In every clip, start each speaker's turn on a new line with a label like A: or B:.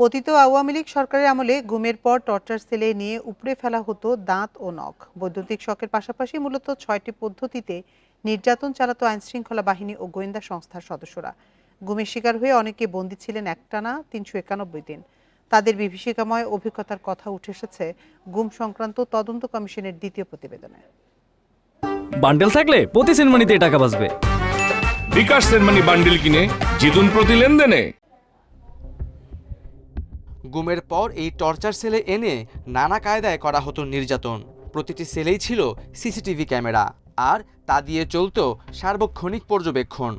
A: পতিত আওয়ামী লীগ সরকারের আমলে ঘুমের পর টর্চার সেলে নিয়ে উপড়ে ফেলা হতো দাঁত ও নখ। বৈদ্যুতিক শকের পাশাপাশি মূলত ছয়টি পদ্ধতিতে নির্যাতন চালাতো আইনশৃঙ্খলা বাহিনী ও গোয়েন্দা সংস্থার সদস্যরা। গুমের শিকার হয়ে অনেকে বন্দী ছিলেন একটানা তিনশো একানব্বই দিন। তাদের বিভীষিকাময় অভিজ্ঞতার কথা উঠে এসেছে গুম সংক্রান্ত তদন্ত কমিশনের দ্বিতীয় প্রতিবেদনে।
B: বান্ডেল থাকলে প্রতি সেনমানিতে টাকা বাঁচবে।
C: বিকাশ সেনমানি বান্ডিল কিনে জিতুন প্রতি লেনদেনে।
D: গুমের পর এই টর্চার সেলে এনে নানা কায়দায় করা হতো নির্যাতন। প্রতিটি সেলেই ছিল সিসিটিভি ক্যামেরা, আর তা দিয়ে চলত সার্বক্ষণিক পর্যবেক্ষণ।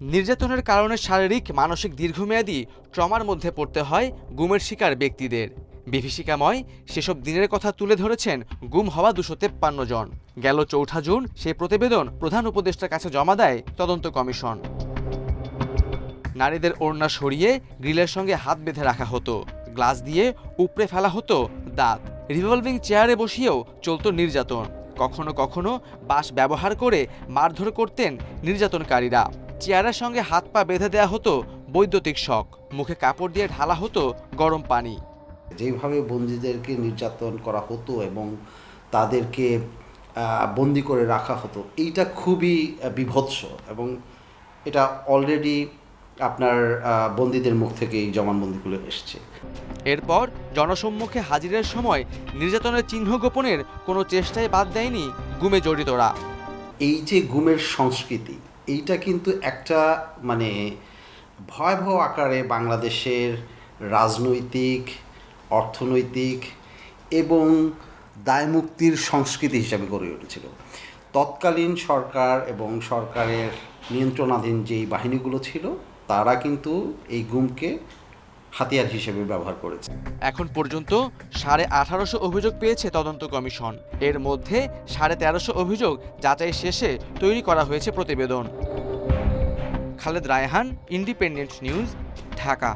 D: নির্যাতনের কারণে শারীরিক, মানসিক দীর্ঘমেয়াদী ট্রমার মধ্যে পড়তে হয় গুমের শিকার ব্যক্তিদের। বিভীষিকাময়, সেসব দিনের কথা তুলে ধরেছেন গুম হওয়া দুশো তেপ্পান্ন জন। গেল চৌঠা জুন সেই প্রতিবেদন প্রধান উপদেষ্টার কাছে জমা দেয় তদন্ত কমিশন। নারীদের ওড়না সরিয়ে গ্রিলের সঙ্গে হাত বেঁধে রাখা হতো। গ্লাস দিয়ে উপড়ে ফেলা হতো দাঁত। রিভলভিং চেয়ারে বসিয়েও চলতো নির্যাতন। কখনো কখনো বাঁশ ব্যবহার করে মারধর করতেন নির্যাতনকারীরা। চেয়ারের সঙ্গে হাত পা বেঁধে দেওয়া হতো বৈদ্যুতিক শখ মুখে কাপড় দিয়ে ঢালা হতো গরম পানি।
E: যেভাবে বন্দীদেরকে নির্যাতন করা হতো এবং তাদেরকে বন্দি করে রাখা হতো, এইটা খুবই বিভৎস এবং এটা অলরেডি আপনার বন্দীদের মুখ থেকে এই জবানবন্দিগুলো এসছে।
D: এরপর জনসম্মুখে হাজিরের সময় নির্যাতনের চিহ্ন গোপনের কোনো চেষ্টায় বাদ দেয়নি গুমে জড়িতরা।
E: এই যে গুমের সংস্কৃতি এইটা কিন্তু একটা মানে ভয়াবহ আকারে বাংলাদেশের রাজনৈতিক অর্থনৈতিক এবং দায়মুক্তির সংস্কৃতি হিসাবে গড়ে উঠেছিল। তৎকালীন সরকার এবং সরকারের নিয়ন্ত্রণাধীন যেই বাহিনীগুলো ছিল তারা কিন্তু এই গুমকে হাতিয়ার হিসেবে ব্যবহার করেছে।
D: এখন পর্যন্ত সাড়ে আঠারোশো অভিযোগ পেয়েছে তদন্ত কমিশন। এর মধ্যে সাড়ে তেরোশো অভিযোগ যাচাই শেষে তৈরি করা হয়েছে প্রতিবেদন। Khaled Raihan, independent news, Dhaka.